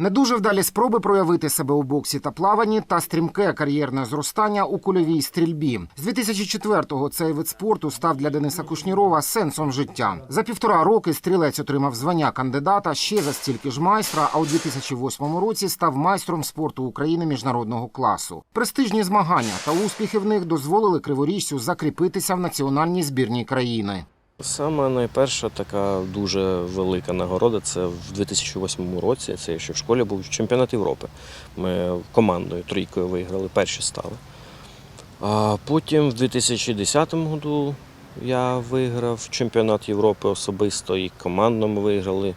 Не дуже вдалі спроби проявити себе у боксі та плаванні та стрімке кар'єрне зростання у кульовій стрільбі. З 2004-го цей вид спорту став для Дениса Кушнірова сенсом життя. За півтора роки стрілець отримав звання кандидата ще за стільки ж майстра. А у 2008 році став майстром спорту України міжнародного класу. Престижні змагання та успіхи в них дозволили криворіжцю закріпитися в національній збірній країни. Саме найперша така дуже велика нагорода це в 2008 році. Це я ще в школі був чемпіонат Європи. Ми командою трійкою виграли, перші стали. А потім в 2010 году я виграв чемпіонат Європи особисто і командно ми виграли.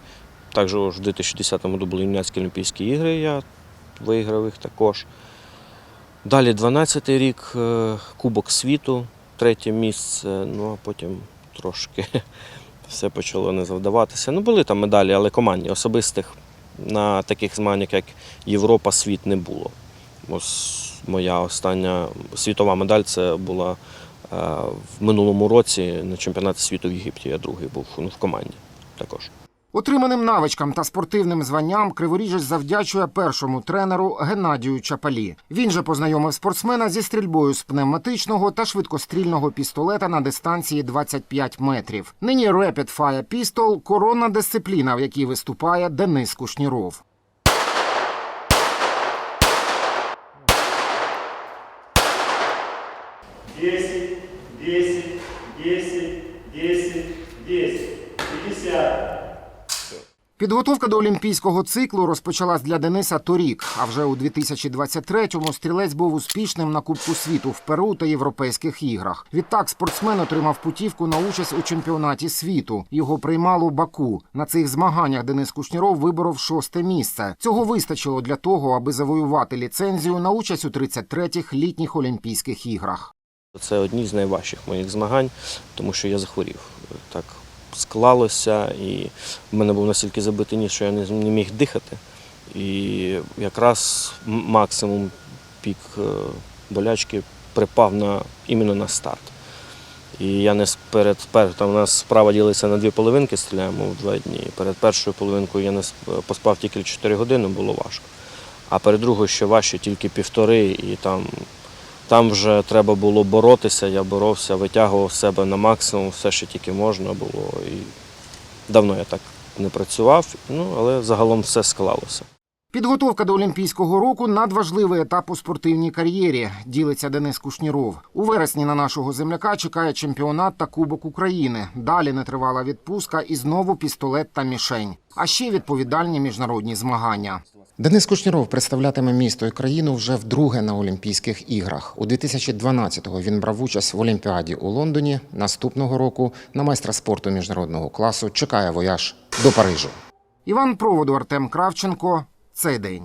Також в 2010 году були юнацькі Олімпійські ігри, я виграв їх також. Далі 12-й рік е, Кубок світу, третє місце, ну а потім трошки все почало не завдаватися. Ну, були там медалі, але командні особистих на таких змаганнях, як Європа, світ не було. Ось моя остання світова медаль це була е, в минулому році на чемпіонаті світу в Єгипті. Я другий був ну, в команді також. Отриманим навичкам та спортивним званням Криворіжець завдячує першому тренеру Геннадію Чапалі. Він же познайомив спортсмена зі стрільбою з пневматичного та швидкострільного пістолета на дистанції 25 метрів. Нині Rapid Fire Pistol – коронна дисципліна, в якій виступає Денис Кушніров. Десять, десять, десять, десять, десять. Пятьдесят. Підготовка до олімпійського циклу розпочалась для Дениса торік. А вже у 2023-му стрілець був успішним на Кубку світу в Перу та європейських іграх. Відтак спортсмен отримав путівку на участь у чемпіонаті світу. Його приймало Баку. На цих змаганнях Денис Кушніров виборов шосте місце. Цього вистачило для того, аби завоювати ліцензію на участь у 33-х літніх Олімпійських іграх. Це одні з найважчих моїх змагань, тому що я захворів. Так склалося, і в мене був настільки забитий ніс, що я не міг дихати. І якраз максимум пік е, болячки припав на, іменно на старт. І я не перед пер, там у нас справа ділиться на дві половинки, стріляємо в два дні. Перед першою половинкою я не поспав тільки 4 години, було важко. А перед другою ще важче, тільки півтори, і там там вже треба було боротися, я боровся, витягував себе на максимум, все, що тільки можна було. І давно я так не працював, ну, але загалом все склалося. Підготовка до Олімпійського року надважливий етап у спортивній кар'єрі, ділиться Денис Кушніров. У вересні на нашого земляка чекає чемпіонат та Кубок України. Далі нетривала відпустка і знову пістолет та мішень. А ще відповідальні міжнародні змагання. Денис Кушніров представлятиме місто і країну вже вдруге на Олімпійських іграх. У 2012-го він брав участь в Олімпіаді у Лондоні. Наступного року на майстра спорту міжнародного класу чекає вояж до Парижу. Іван Проводу, Артем Кравченко. Цей день.